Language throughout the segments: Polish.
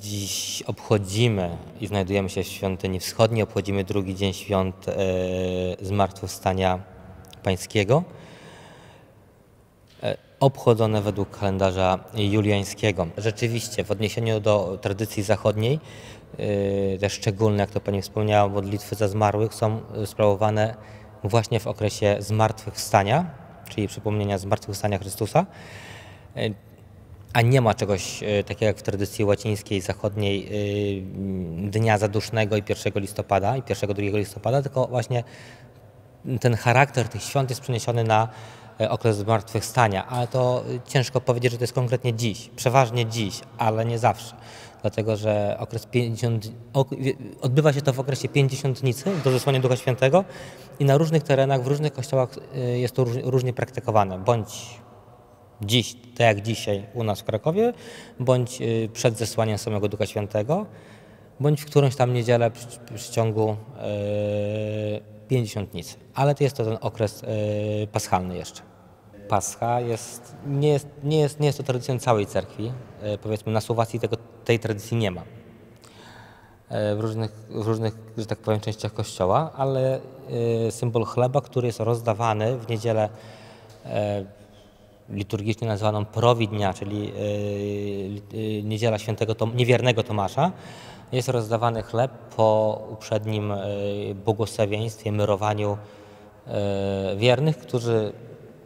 Dziś obchodzimy i znajdujemy się w świątyni wschodniej, obchodzimy drugi dzień świąt e, Zmartwychwstania Pańskiego, e, obchodzone według kalendarza juliańskiego. Rzeczywiście w odniesieniu do tradycji zachodniej, e, te szczególne, jak to Pani wspomniała, modlitwy za zmarłych są sprawowane właśnie w okresie Zmartwychwstania, czyli przypomnienia Zmartwychwstania Chrystusa a nie ma czegoś e, takiego jak w tradycji łacińskiej, zachodniej e, Dnia Zadusznego i 1 listopada i 1-2 listopada, tylko właśnie ten charakter tych świąt jest przeniesiony na e, okres zmartwychwstania, ale to ciężko powiedzieć, że to jest konkretnie dziś, przeważnie dziś, ale nie zawsze. Dlatego, że okres 50, odbywa się to w okresie pięćdziesiątnicy do zesłania Ducha Świętego i na różnych terenach, w różnych kościołach jest to różnie praktykowane, bądź dziś, tak jak dzisiaj u nas w Krakowie, bądź y, przed zesłaniem samego Ducha Świętego, bądź w którąś tam niedzielę w, w ciągu e, pięćdziesiątnicy. Ale to jest to ten okres e, paschalny jeszcze. Pascha jest, nie, jest, nie, jest, nie jest to tradycją całej cerkwi. Powiedzmy na Słowacji tego, tej tradycji nie ma. W różnych, w różnych, że tak powiem, częściach kościoła, ale symbol chleba, który jest rozdawany w niedzielę liturgicznie nazwaną prowidnia, czyli e, e, niedziela świętego Tom, niewiernego Tomasza, jest rozdawany chleb po uprzednim e, błogosławieństwie, myrowaniu wiernych, którzy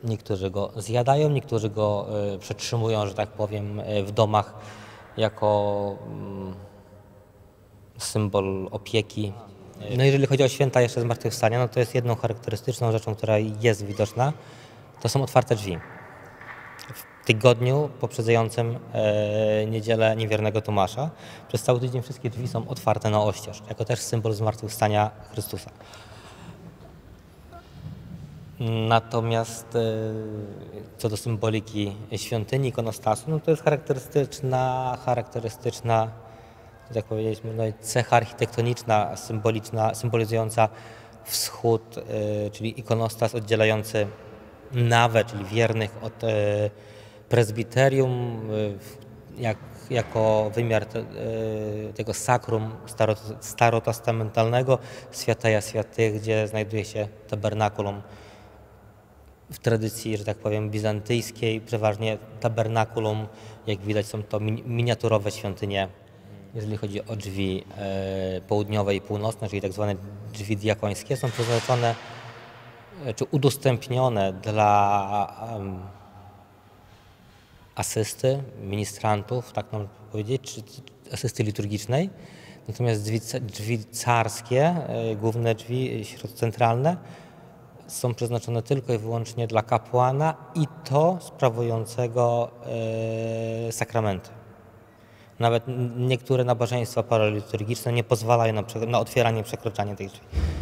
niektórzy go zjadają, niektórzy go przetrzymują, że tak powiem, w domach jako mm, symbol opieki. No jeżeli chodzi o święta jeszcze zmartwychwstania, no to jest jedną charakterystyczną rzeczą, która jest widoczna, to są otwarte drzwi tygodniu poprzedzającym e, niedzielę niewiernego Tomasza. Przez cały tydzień wszystkie drzwi są otwarte na oścież, jako też symbol zmartwychwstania Chrystusa. Natomiast e, co do symboliki świątyni, ikonostasu, no to jest charakterystyczna, charakterystyczna jak powiedzieć, no cecha architektoniczna, symboliczna, symbolizująca wschód, e, czyli ikonostas oddzielający nawę, czyli wiernych od e, prezbiterium jak, jako wymiar te, tego sakrum starotestamentalnego, świętaja świętych, gdzie znajduje się tabernakulum w tradycji, że tak powiem, bizantyjskiej, przeważnie tabernakulum, jak widać są to miniaturowe świątynie, jeżeli chodzi o drzwi e, południowe i północne, czyli tak zwane drzwi diakońskie, są przeznaczone czy udostępnione dla asysty, ministrantów, tak mam powiedzieć, czy asysty liturgicznej. Natomiast drzwi, drzwi carskie, e, główne drzwi centralne są przeznaczone tylko i wyłącznie dla kapłana i to sprawującego e, sakramenty. Nawet niektóre nabożeństwa paraliturgiczne nie pozwalają na, na otwieranie, przekroczanie tych drzwi.